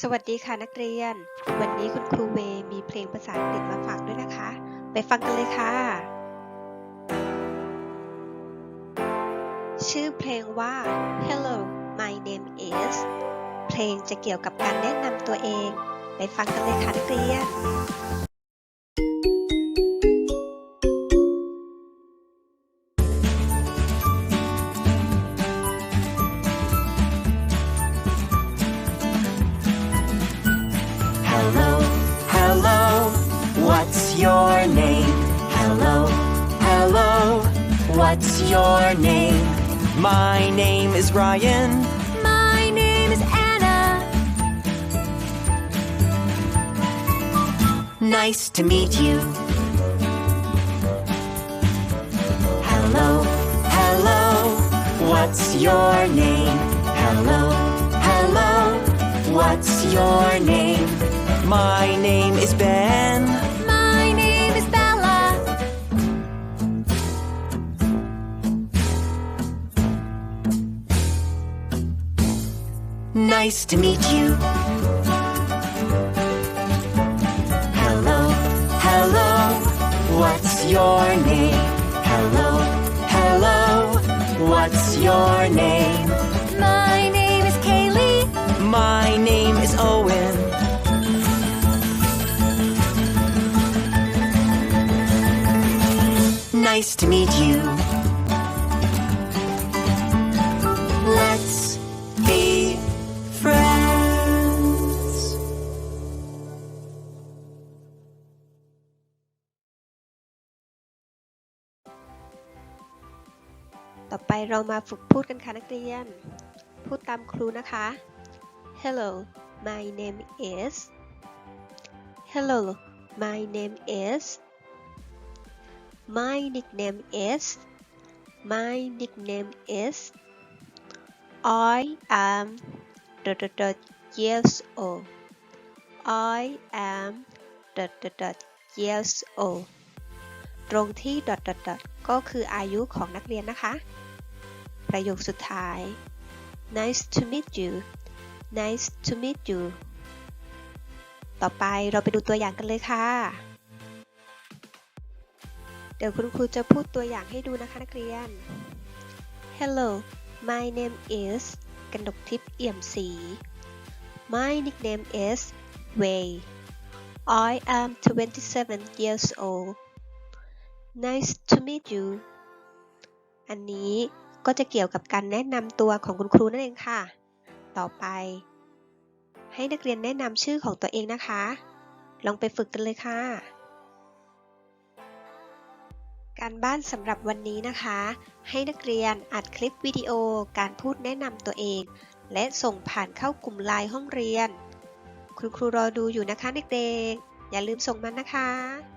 สวัสดีค่ะนักเรียน วันนี้คุณครูเวมีเพลงภาษาอังกฤษมาฝากด้วยนะคะ ไปฟังกันเลยค่ะ ชื่อเพลงว่า Hello my name is เพลงจะเกี่ยวกับการแนะนำตัวเอง ไปฟังกันเลยค่ะนักเรียน your name? Hello, hello, what's your name? My name is Ryan. My name is Anna. Nice to meet you. Hello, hello, what's your name? Hello, hello, what's your name? My name is Ben. Nice to meet you. Hello, hello, what's your name? Hello, hello, what's your name? My name is Kaylee. My name is Owen. Nice to meet you. ต่อไปเรามาฝึกพูดกันค่ะนักเรียน พูดตามครูนะคะ Hello my name is Hello my name is My nickname is My nickname is I am dot dot dot years old I am dot dot dot years old ตรงที่ dot dot dot ก็คืออายุของนักเรียนนะคะ ประโยคสุดท้าย Nice to meet you Nice to meet you ต่อไปเราไปดูตัวอย่างกันเลยค่ะ เดี๋ยวคุณครูจะพูดตัวอย่างให้ดูนะคะนักเรียน Hello my name is กนกทิพย์เอี่ยมศรี My nickname is Wei I am 27 years old Nice to meet you อันนี้ ก็จะเกี่ยวกับการแนะนำตัวของคุณครูนั่นเองค่ะ ต่อไป ให้นักเรียนแนะนำชื่อของตัวเองนะคะ ลองไปฝึกกันเลยค่ะ การบ้านสำหรับวันนี้นะคะ ให้นักเรียนอัดคลิปวิดีโอการพูดแนะนำตัวเอง และส่งผ่านเข้ากลุ่มไลน์ห้องเรียน คุณครูรอดูอยู่นะคะเด็กๆ อย่าลืมส่งมันนะคะ